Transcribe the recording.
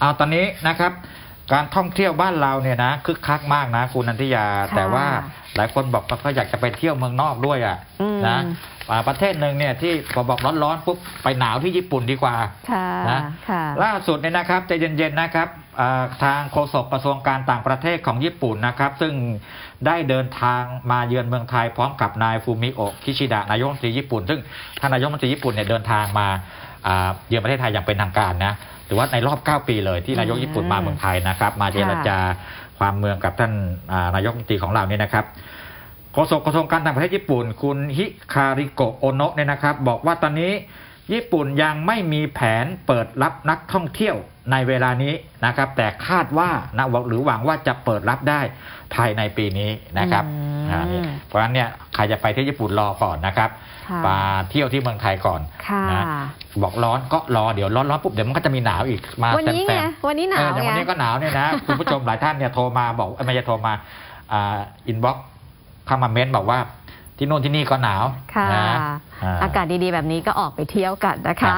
เอาตอนนี้นะครับ การท่องเที่ยวบ้านเราเนี่ยนะคึกคักมากนะคุณนันทิยาค่ะแต่ว่าหลายคนบอกว่าก็อยากจะไปเที่ยวเมืองนอกด้วยอะอืมนะอ่าประเทศหนึ่งเนี่ยที่พอบอกร้อนๆปุ๊บไปหนาวที่ญี่ปุ่นดีกว่าค่ะนะค่ะล่าสุดเนี่ยนะครับใจเย็นๆนะครับอ่าทางโฆษกกระทรวงการต่างประเทศของญี่ปุ่นนะครับ ซึ่งได้เดินทางมาเยือนเมืองไทยพร้อมกับนายฟูมิโอะคิชิดะนายกรัฐมนตรีญี่ปุ่น ซึ่งท่านนายกรัฐมนตรีญี่ปุ่นเนี่ยเดินทางมาอ่าเยือนประเทศไทยอย่างเป็นทางการนะ หรือว่าในรอบ 9 ปีเลยที่นายกญี่ปุ่นมาเมืองไทยนะครับ มาเจรจาความเมืองกับท่านอ่านายกรัฐมนตรีของเราเนี่ยนะครับโฆษกกระทรวงการต่างประเทศญี่ปุ่น คุณฮิคาริโกะโอโนะเนี่ยนะครับ บอกว่าตอนนี้ญี่ปุ่นยังไม่มีแผนเปิดรับนักท่องเที่ยวในเวลานี้นะครับ แต่คาดว่านะหรือหวังว่าจะเปิดรับได้ภายในปีนี้นะครับอืมอ่านี่เพราะฉะนั้นเนี่ย ใครจะไปที่ญี่ปุ่นรอก่อนนะครับค่ะมาเที่ยวที่เมืองไทยก่อนค่ะ นะบอกร้อนก็รอเดี๋ยวร้อนร้อนปุ๊บเดี๋ยวมันก็จะมีหนาวอีกมาวันเต็มนี้เต็ไง มวันนี้หนาเอวออย่างไง วันนี้ก็หนาวเนี่ยนะ คุณผู้ชมหลายท่านเนี่ยโทรมาบอกเอ้ยไม่ใช่โทรมาอ่าอินบ็อกเข้ามาเม้นบอกว่าที่โน่นที่นี่ก็หนาวค่ะ นะ อากาศดีๆ แบบนี้ก็ออกไปเที่ยวกันนะครัคะ บ